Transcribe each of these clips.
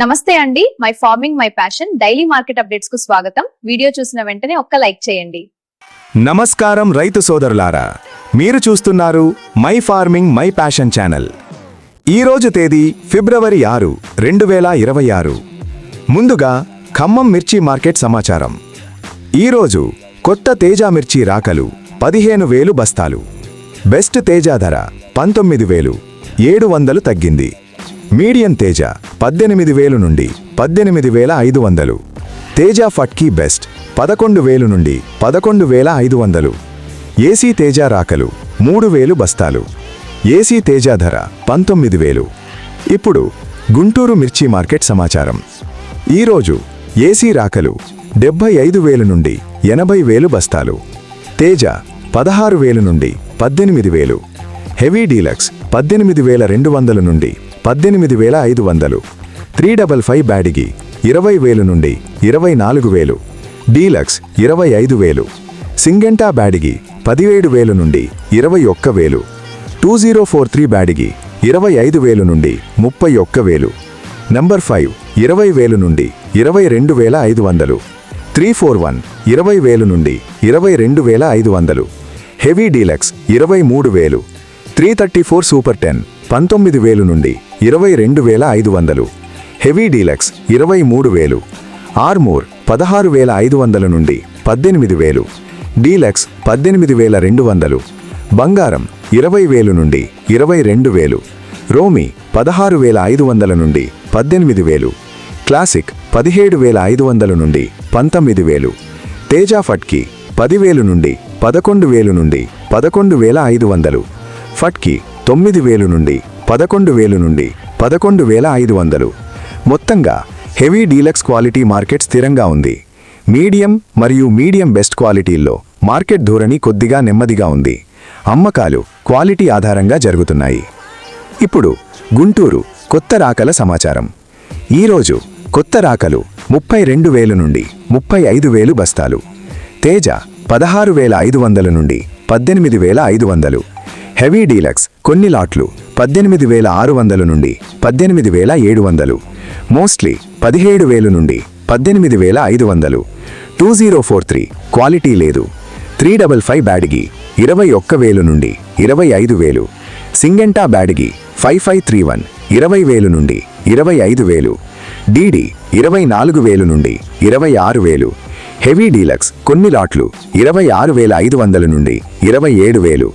నమస్తే అండి. My farming my passion daily market అప్డేట్స్కు స్వాగతం. వీడియో చూసిన వెంటనే ఒక్క లైక్ చేయండి. నమస్కారం రైతు సోదరులారా. మీరు చూస్తున్నారు my farming my passion channel. ఈరోజు తేదీ ఫిబ్రవరి ఆరు రెండు వేల ఇరవై ఆరు. ముందుగా ఖమ్మం మిర్చి మార్కెట్ సమాచారం. ఈరోజు కొత్త తేజ మిర్చి రాకలు పదిహేను వేలు బస్తాలు. బెస్ట్ తేజ ధర పంతొమ్మిది వేలు ఏడు వందలు తగ్గింది. మీడియం తేజ పద్దెనిమిది వేలు నుండి పద్దెనిమిది వేల ఐదు వందలు. తేజ ఫట్కీ బెస్ట్ పదకొండు వేలు నుండి పదకొండు వేల ఐదు వందలు. ఏసీ తేజ రాకలు మూడు వేలు బస్తాలు. ఏసీ తేజ ధర పంతొమ్మిది వేలు. ఇప్పుడు గుంటూరు మిర్చి మార్కెట్ సమాచారం. ఈరోజు ఏసీ రాకలు డెబ్బై ఐదు వేలు నుండి ఎనభై వేలు బస్తాలు. తేజ పదహారు వేలు నుండి పద్దెనిమిది వేలు. హెవీ డీలక్స్ పద్దెనిమిది వేల రెండు వందల నుండి పద్దెనిమిది వేల ఐదు వందలు. త్రీ డబల్ ఫైవ్ బ్యాడిగి ఇరవై వేలు నుండి ఇరవై నాలుగు వేలు. డీలక్స్ ఇరవై ఐదు వేలు. సింగెంటా బ్యాడిగి పదివేడు వేలు నుండి ఇరవై ఒక్క వేలు. Two zero four three Byadgi ఇరవై ఐదు వేలు నుండి ముప్పై ఒక్క వేలు. నంబర్ ఫైవ్ ఇరవై వేలు నుండి ఇరవై రెండు వేల ఐదు వందలు. త్రీ ఫోర్ వన్ ఇరవై వేలు నుండి ఇరవై రెండు వేల ఐదు వందలు. హెవీ డీలక్స్ ఇరవై మూడు వేలు. Three thirty four super ten పంతొమ్మిది వేలు నుండి ఇరవై రెండు వేల ఐదు వందలు. హెవీ డీలక్స్ ఇరవై మూడు వేలు. ఆర్మూర్ పదహారు వేల ఐదు వందల నుండి పద్దెనిమిది వేలు. డీలక్స్ పద్దెనిమిది వేల రెండు వందలు. బంగారం ఇరవై వేలు నుండి ఇరవై రెండు వేలు. రోమి పదహారు వేల ఐదు వందల నుండి పద్దెనిమిది వేలు. క్లాసిక్ పదిహేడు వేల ఐదు వందల నుండి పంతొమ్మిది వేలు. తేజా ఫట్కి పదివేలు నుండి పదకొండు వేలు నుండి పదకొండు వేల ఐదు వందలు. ఫట్కి తొమ్మిది వేలు నుండి పదకొండు వేలు నుండి పదకొండు వేల ఐదు వందలు. మొత్తంగా హెవీ డీలక్స్ క్వాలిటీ మార్కెట్ స్థిరంగా ఉంది. మీడియం మరియు మీడియం బెస్ట్ క్వాలిటీల్లో మార్కెట్ ధోరణి కొద్దిగా నెమ్మదిగా ఉంది. అమ్మకాలు క్వాలిటీ ఆధారంగా జరుగుతున్నాయి. ఇప్పుడు గుంటూరు కొత్త రాకల సమాచారం. ఈరోజు కొత్త రాకలు ముప్పై రెండు వేలు నుండి ముప్పై ఐదు వేలు బస్తాలు. తేజ పదహారు వేల ఐదు వందల నుండి పద్దెనిమిది వేల ఐదు వందలు. హెవీ డీలక్స్ కొన్ని లాట్లు. పద్దెనిమిది వేల ఆరు వందల నుండి పద్దెనిమిది వేల ఏడు వందలు. మోస్ట్లీ పదిహేడు వేలు నుండి పద్దెనిమిది వేల ఐదు వందలు. Two zero four three quality లేదు. త్రీ డబల్ ఫైవ్ బ్యాడిగి ఇరవై ఒక్క వేలు నుండి ఇరవై ఐదు వేలు. Syngenta Byadgi five five three one ఇరవై వేలు నుండి ఇరవై ఐదు వేలు. డీడీ ఇరవై నాలుగు వేలు నుండి ఇరవై ఆరు వేలు. హెవీ డీలక్స్ కొన్ని లాట్లు ఇరవై ఆరు వేల ఐదు వందల నుండి ఇరవై ఏడు వేలు.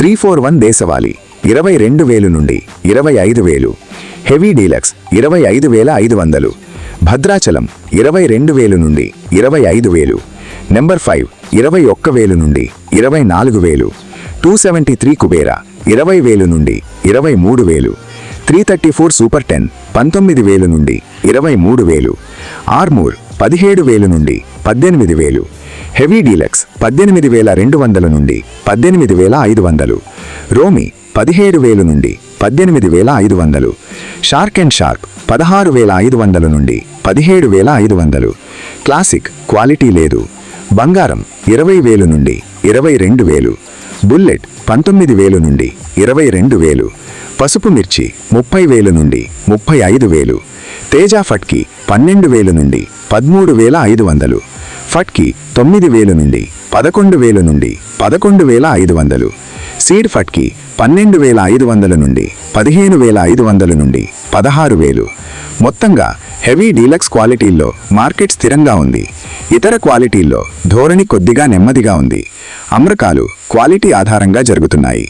త్రీ ఫోర్ వన్ దేశవాళీ ఇరవై రెండు వేలు నుండి ఇరవై ఐదు వేలు. హెవీ డీలక్స్ ఇరవై ఐదు వేల ఐదు వందలు. భద్రాచలం ఇరవై రెండు వేలు నుండి ఇరవై ఐదు వేలు. నెంబర్ ఫైవ్ ఇరవై ఒక్క వేలు నుండి ఇరవై నాలుగు వేలు. టూ సెవెంటీ త్రీ కుబేరా ఇరవై వేలు నుండి ఇరవై మూడు వేలు. Three thirty four super ten పంతొమ్మిది వేలు నుండి ఇరవై మూడు వేలు. ఆర్మూర్ పదిహేడు వేలు నుండి పద్దెనిమిది వేలు. హెవీ డీలక్స్ పద్దెనిమిది వేల రెండు వందల నుండి పద్దెనిమిది వేల ఐదు వందలు. రోమి పదిహేడు వేలు నుండి పద్దెనిమిది వేల ఐదు వందలు. షార్క్ అండ్ షార్ప్ పదహారు వేల ఐదు వందల నుండి పదిహేడు వేల ఐదు వందలు. క్లాసిక్ క్వాలిటీ లేదు. బంగారం ఇరవై వేలు నుండి ఇరవై రెండు వేలు. బుల్లెట్ పంతొమ్మిది వేలు నుండి ఇరవై రెండు వేలు. పసుపు మిర్చి ముప్పై వేలు నుండి ముప్పై ఐదు వేలు. తేజా ఫట్కి పన్నెండు వేలు నుండి పదమూడు వేల ఐదు వందలు. ఫట్కి తొమ్మిది వేలు నుండి పదకొండు వేలు నుండి పదకొండు వేల ఐదు వందలు. సీడ్ ఫట్కి పన్నెండు వేల ఐదు వందల నుండి పదిహేను వేల ఐదు వందల నుండి పదహారు వేలు. మొత్తంగా హెవీ డీలక్స్ క్వాలిటీల్లో మార్కెట్ స్థిరంగా ఉంది. ఇతర క్వాలిటీల్లో ధోరణి కొద్దిగా నెమ్మదిగా ఉంది. అమ్రకాలు క్వాలిటీ ఆధారంగా జరుగుతున్నాయి.